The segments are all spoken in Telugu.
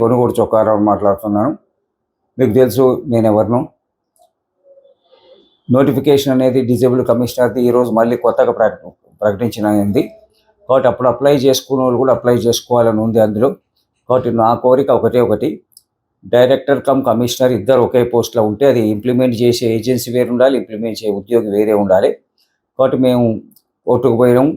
కొనుగోడు చొక్కారావు మాట్లాడుతున్నాను. మీకు తెలుసు నేను ఎవరిను నోటిఫికేషన్ అనేది డిజేబుల్ కమిషనర్ది ఈరోజు మళ్ళీ కొత్తగా ప్రకటి ప్రకటించినది. కాబట్టి అప్పుడు అప్లై చేసుకున్న వాళ్ళు కూడా అప్లై చేసుకోవాలని ఉంది అందులో. కాబట్టి నా కోరిక ఒకటే ఒకటి. డైరెక్టర్ కమ్ కమిషనర్ ఇద్దరు ఒకే పోస్ట్లో ఉంటే అది ఇంప్లిమెంట్ చేసే ఏజెన్సీ వేరు ఉండాలి ఇంప్లిమెంట్ చేసే ఉద్యోగి వేరే ఉండాలి. కాబట్టి మేము ఓటుకు పోయినాం.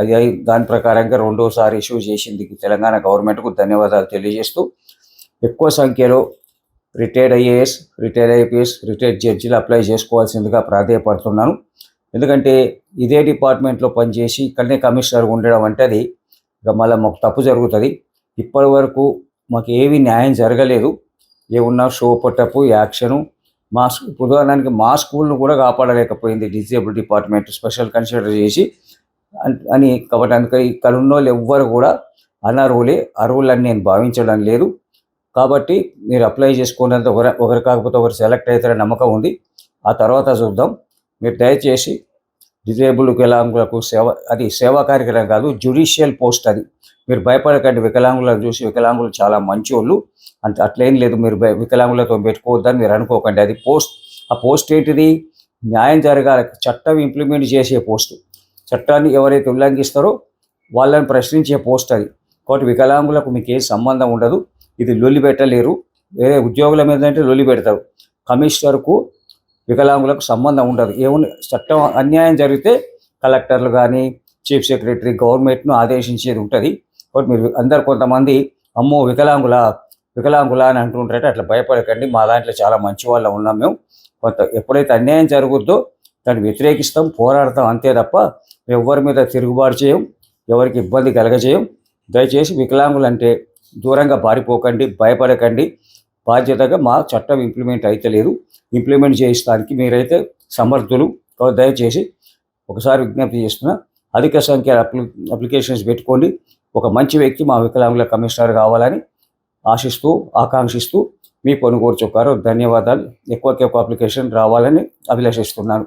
అది దాని ప్రకారంగా రెండోసారి ఇష్యూ చేసింది తెలంగాణ గవర్నమెంట్కు ధన్యవాదాలు తెలియజేస్తూ ఎక్కువ సంఖ్యలో retired IAS retired IPS retired జడ్జీలు అప్లై చేసుకోవాల్సిందిగా ప్రాధాయపడుతున్నాను. ఎందుకంటే ఇదే డిపార్ట్మెంట్లో పనిచేసి ఇక్కడనే కమిషనర్ ఉండడం అంటే అది ఇక మళ్ళీ మాకు తప్పు జరుగుతుంది. ఇప్పటి వరకు మాకు ఏవి న్యాయం జరగలేదు. ఏమున్నా షో పట్టపు యాక్షను మా ఉదాహరణకి మా స్కూల్ను కూడా కాపాడలేకపోయింది డిజేబుల్ డిపార్ట్మెంట్ స్పెషల్ కన్సిడర్ చేసి అని కాబట్టి అందుకే ఇక్కడ ఉన్న వాళ్ళు ఎవ్వరు కూడా అనర్హులే అర్హులని నేను భావించడం లేదు. కాబట్టి మీరు అప్లై చేసుకున్నంత ఒకరు ఒకరు కాకపోతే ఒకరు సెలెక్ట్ అవుతారని నమ్మకం ఉంది. ఆ తర్వాత చూద్దాం. మీరు దయచేసి డిజేబుల్ వికలాంగులకు సేవ అది సేవా కార్యక్రమం కాదు జ్యుడిషియల్ పోస్ట్ అది. మీరు భయపడకండి వికలాంగులను చూసి వికలాంగులు చాలా మంచోళ్ళు. అంత అట్లేం లేదు మీరు వికలాంగులతో పెట్టుకోవద్దని మీరు అనుకోకండి. అది పోస్ట్ ఆ పోస్ట్ ఏంటిది? న్యాయం జరగాలి చట్టం ఇంప్లిమెంట్ చేసే పోస్టు. చట్టాన్ని ఎవరైతే ఉల్లంఘిస్తారో వాళ్ళని ప్రశ్నించే పోస్ట్ అది. కాబట్టి వికలాంగులకు మీకు ఏ సంబంధం ఉండదు. ఇది లొల్లి పెట్టలేరు. వేరే ఉద్యోగుల మీద అంటే లొల్లి పెడతారు. కమిషనర్కు వికలాంగులకు సంబంధం ఉండదు. ఏమన్నా చట్టం అన్యాయం జరిగితే కలెక్టర్లు కానీ చీఫ్ సెక్రటరీ గవర్నమెంట్ను ఆదేశించేది ఉంటుంది. కాబట్టి మీరు అందరు కొంతమంది అమ్మో వికలాంగుల వికలాంగుల అని అంటుంటారంటే అట్లా భయపడకండి. మా దాంట్లో చాలా మంచి వాళ్ళ ఉన్నాం మేము. కొంత ఎప్పుడైతే అన్యాయం జరుగుద్దో దాన్ని వ్యతిరేకిస్తాం పోరాడతాం అంతే తప్ప ఎవరి మీద తిరుగుబాటు చేయం ఎవరికి ఇబ్బంది కలగజేయం. దయచేసి వికలాంగులు అంటే దూరంగా పారిపోకండి భయపడకండి. బాధ్యతగా మా చట్టం ఇంప్లిమెంట్ అయితలేదు ఇంప్లిమెంట్ చేయిస్తానికి మీరైతే సమర్థులు. దయచేసి ఒకసారి విజ్ఞప్తి చేస్తున్నా అధిక సంఖ్య అప్లి అప్లికేషన్స్ పెట్టుకోండి. ఒక మంచి వ్యక్తి మా వికలాంగుల కమిషనర్ కావాలని ఆశిస్తూ ఆకాంక్షిస్తూ మీ కొనుగోలు చొక్కారు ధన్యవాదాలు. ఎక్కువకి ఎక్కువ అప్లికేషన్ రావాలని అభిలాషిస్తున్నాను.